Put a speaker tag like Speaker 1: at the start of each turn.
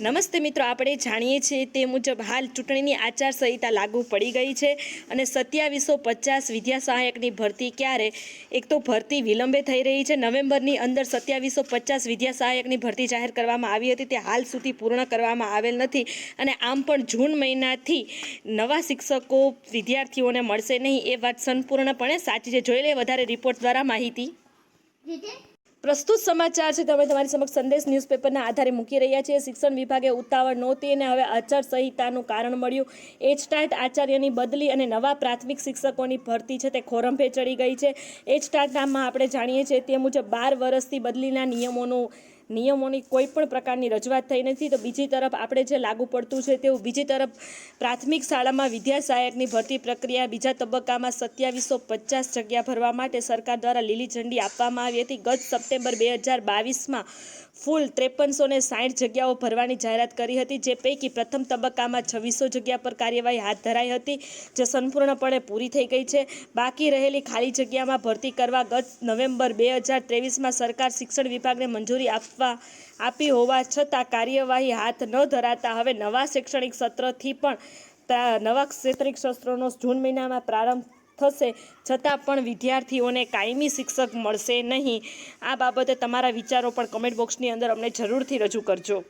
Speaker 1: નમસ્તે મિત્રો, આપણે જાણીએ છીએ તે મુજબ હાલ ચૂંટણીની આચારસંહિતા લાગુ પડી ગઈ છે અને સત્યાવીસો પચાસ વિદ્યા સહાયકની ભરતી ક્યારે? એક તો ભરતી વિલંબે થઈ રહી છે. નવેમ્બરની અંદર સત્યાવીસો પચાસ વિદ્યા સહાયકની ભરતી જાહેર કરવામાં આવી હતી. તે હાલ સુધી પૂર્ણ કરવામાં આવેલ નથી અને આમ પણ જૂન મહિનાથી નવા શિક્ષકો વિદ્યાર્થીઓને મળશે નહીં એ વાત સંપૂર્ણપણે સાચી છે. જોઈ લે, વધારે રિપોર્ટ દ્વારા માહિતી. પ્રસ્તુત સમાચાર છે. તમે તમારી સમક્ષ સંદેશ ન્યૂઝપેપરના આધારે મૂકી રહ્યા છીએ. શિક્ષણ વિભાગે ઉતાવળ નહોતી અને હવે આચાર સંહિતાનું કારણ મળ્યું. એચટાટ આચાર્યની બદલી અને નવા પ્રાથમિક શિક્ષકોની ભરતી છે તે ખોરંભે ચડી ગઈ છે. એચટાટમાં આપણે જાણીએ છીએ તે મુજબ બાર વર્ષથી બદલીના નિયમોનું નિયમોની કોઈ પણ પ્રકારની રજૂઆત થઈ નથી, તો બીજી તરફ આપણે જે લાગુ પડતું છે તેવું બીજી તરફ પ્રાથમિક શાળામાં વિદ્યા સહાયકની ભરતી પ્રક્રિયા બીજા તબક્કામાં સત્યાવીસો પચાસ જગ્યા ભરવા માટે સરકાર દ્વારા લીલી ઝંડી આપવામાં આવી હતી. ગત સપ્ટેમ્બર બે હજાર બાવીસમાં ફૂલ ત્રેપનસો ને સાઠ જગ્યાઓ ભરવાની જાહેરાત કરી હતી, જે પૈકી પ્રથમ તબક્કામાં છવ્વીસો જગ્યા પર કાર્યવાહી હાથ ધરાઈ હતી, જે સંપૂર્ણપણે પૂરી થઈ ગઈ છે. બાકી રહેલી ખાલી જગ્યામાં ભરતી કરવા ગત નવેમ્બર બે હજાર ત્રેવીસમાં સરકાર શિક્ષણ વિભાગને મંજૂરી આપવા આપી હોવા છતાં કાર્યવાહી હાથ ન ધરાતા હવે નવા શૈક્ષણિક સત્રથી પણ નવા શૈક્ષણિક સત્રનો જૂન મહિનામાં પ્રારંભ થશે. છતાં પણ વિદ્યાર્થીઓને કાયમી શિક્ષક મળશે નહીં. આ બાબતે તમારા વિચારો પણ કમેન્ટ બોક્સની અંદર અમને જરૂરથી રજૂ કરજો.